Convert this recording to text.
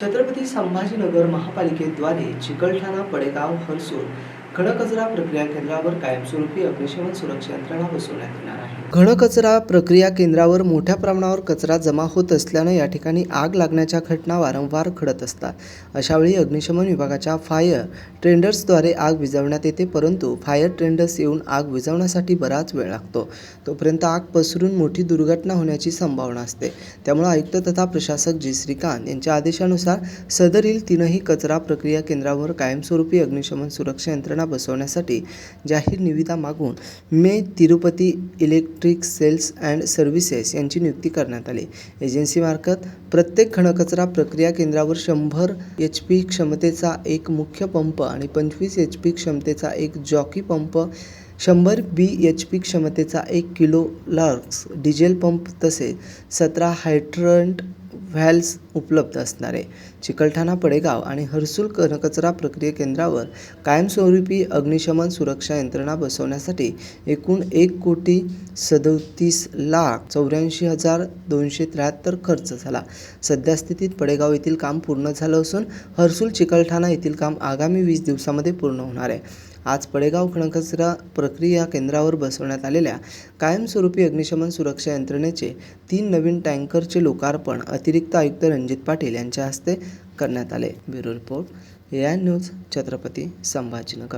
छत्रपती संभाजीनगर महापालिकेद्वारे चिकलठाणा पडेगाव हरसूर घनकचरा प्रक्रिया केंद्रावर कायमस्वरूपी अग्निशमन सुरक्षा यंत्रणा बसवण्यात येणार आहे. घनकचरा प्रक्रिया केंद्रावर मोठ्या प्रमाणावर कचरा जमा होत असल्यानं या ठिकाणी आग लागण्याच्या घटना वारंवार घडत असतात. अशावेळी अग्निशमन विभागाच्या फायर ट्रेंडर्सद्वारे आग विझवण्यात येते परंतु फायर ट्रेंडर्स येऊन आग विझवण्यासाठी बराच वेळ लागतो. तोपर्यंत आग पसरून मोठी दुर्घटना होण्याची संभावना असते. त्यामुळे आयुक्त तथा प्रशासक जी. श्रीकांत यांच्या आदेशानुसार सदरील तीनही कचरा प्रक्रिया केंद्रावर कायमस्वरूपी अग्निशमन सुरक्षा यंत्रणा बसवण्यासाठी जाहीर निविदा मागून मे Tirupati electric sales and services यांची नियुक्ती करण्यात आली. एजन्सीमार्फत प्रत्येक घनकचरा प्रक्रिया केंद्रावर शंभर एच पी क्षमतेचा एक मुख्य पंप आणि पंचवीस एच पी क्षमतेचा एक जॉकी पंप शंभर बी एच पी क्षमतेचा एक किलो लार्क्स डिझेल पंप तसेच सतरा हायड्रंट व्हॅल्स उपलब्ध असणारे. चिकलठाणा पडेगाव आणि हर्सुल घनकचरा प्रक्रिया केंद्रावर कायमस्वरूपी अग्निशमन सुरक्षा यंत्रणा बसवण्यासाठी एकूण एक कोटी सदोतीस लाख चौऱ्याऐंशी हजार दोनशे त्र्याहत्तर खर्च झाला. सध्यास्थितीत पडेगाव येथील काम पूर्ण झालं असून हर्सुल चिकलठाणा येथील काम आगामी वीस दिवसामध्ये पूर्ण होणार आहे. आज पडेगाव खणकचरा प्रक्रिया केंद्रावर बसवण्यात आलेल्या कायमस्वरूपी अग्निशमन सुरक्षा यंत्रणेचे तीन नवीन टँकरचे लोकार्पण अतिरिक्त आयुक्त रणजित पाटील यांच्या हस्ते करण्यात आले. Bureau report A I news Chhatrapati Sambhajinagar.